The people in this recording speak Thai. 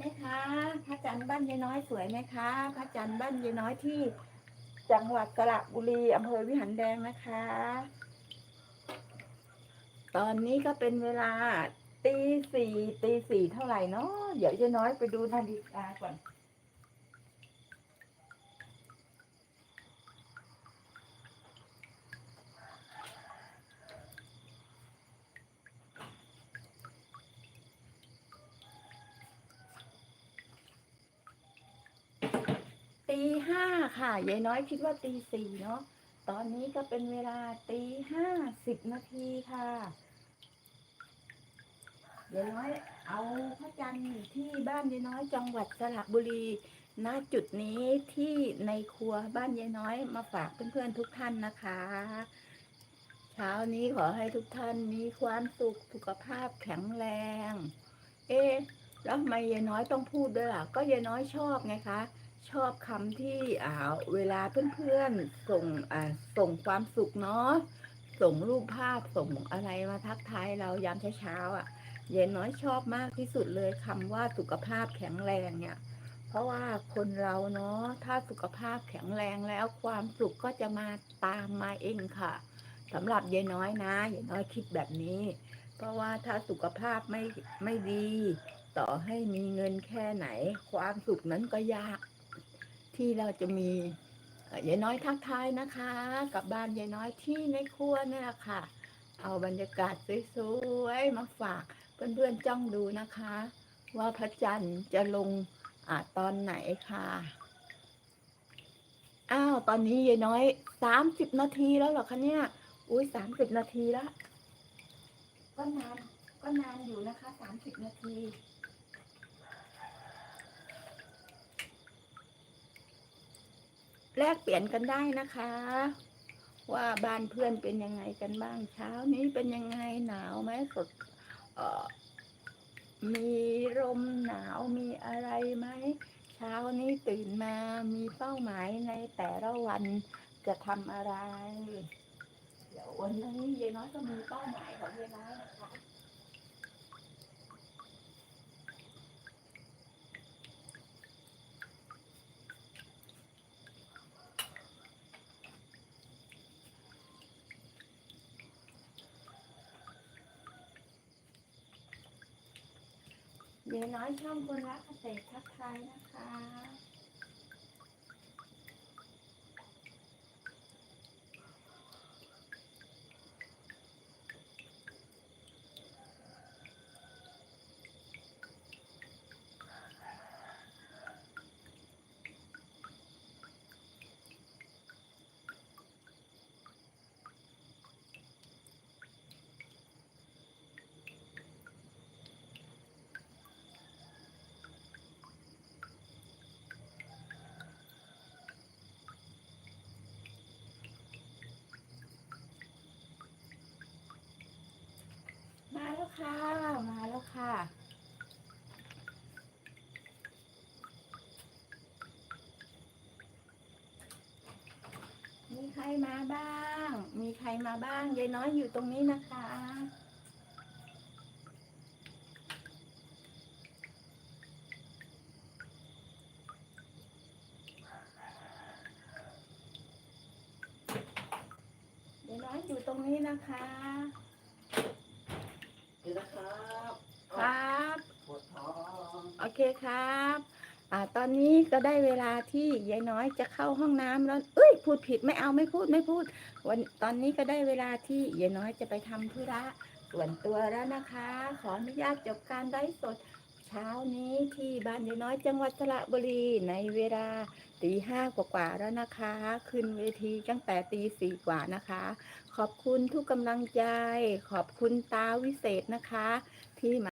ไหมคะ พระจันทร์บ้านยายน้อยสวยไหมคะ พระจันทร์บ้านยายน้อยที่ จังหวัดสระบุรีอำเภอวิหารแดงนะคะ ตอนนี้ก็เป็นเวลาตีสี่ตีสี่เท่าไหร่เนาะเดี๋ยวยายน้อยไปดูนาฬิกาก่อน ตีห้าค่ะยายน้อยคิดว่าตีสี่เนาะตอนนี้ก็เป็นเวลาตีห้าสิบนาทีค่ะยายน้อยเอาพระจันทร์ที่บ้านยายน้อยจังหวัดสระบุรีณจุดนี้ที่ในครัวบ้านยายน้อยมาฝากเพื่อนๆทุกท่านนะคะ เช้านี้ขอให้ทุกท่านมีความสุขสุขภาพแข็งแรง เอ๊ะแล้วทำไมยายน้อยต้องพูดด้วยล่ะ ก็ยายน้อยชอบไงคะ ชอบคำที่อ่าเวลาเพื่อนๆส่งอ่าส่งความสุขเนาะส่งรูปภาพส่งอะไรมาทักทายเรายามเช้าๆอะยายน้อยชอบมากที่สุดเลยคำว่าสุขภาพแข็งแรงเนี่ย เพราะว่าคนเราเนาะถ้าสุขภาพแข็งแรงแล้วความสุขก็จะมาตามมาเองค่ะสำหรับเยายน้อยนะเยายน้อยคิดแบบนี้ เพราะว่าถ้าสุขภาพไม่ไม่ดี ต่อให้มีเงินแค่ไหน ความสุขนั้นก็ยาก ที่เราจะมีเยายน้อยทักทายนะคะ กับบ้านยายน้อยที่ในครัวเนี่ยแหละค่ะ เอาบรรยากาศสวยๆมาฝากเพื่อนๆจ้องดูนะคะ ว่าพระจันทร์จะลงอตอนไหนค่ะอ้าวตอนนี้ยายน้อยสามสิบนาทีแล้วเหรอคะเนี่ยอุ้ยสามสิบนาทีแล้วก็นานก็นานอยู่นะคะสามสิบนาที แลกเปลี่ยนกันได้นะคะ ว่าบ้านเพื่อนเป็นยังไงกันบ้างเช้านี้เป็นยังไงหนาวไหมสดมีลมหนาวมีอะไรไหมเช้านี้ตื่นมามีเป้าหมายในแต่ละวันจะทำอะไร เดี๋ยววันนี้ยายน้อยก็มีเป้าหมายของยายน้อยนะคะ เดี๋ยน้อยช่องคนรักเกษตรทักทายนะคะ ค่ะ มาแล้วค่ะมีใครมาบ้าง มีใครมาบ้างยายน้อยอยู่ตรงนี้นะคะ ยายน้อยอยู่ตรงนี้นะคะนี่นะ ครับครับ โอเคครับ อ่า ตอนนี้ก็ได้เวลาที่ยายน้อยจะเข้าห้องน้ำแล้วเอ้ย พูดผิดไม่เอาไม่พูดไม่พูด วันตอนนี้ก็ได้เวลาที่ยายน้อยจะไปทำธุระส่วนตัวแล้วนะคะ ขออนุญาตจบการไลฟ์สด เช้านี้ที่บ้านยายน้อยจังหวัดสระบุรีในเวลาตีห้ากว่าๆแล้วนะคะ ขึ้นเวทีตั้งแต่ตีสี่กว่านะคะ ขอบคุณทุกกำลังใจ ขอบคุณตาวิเศษนะคะ ที่มา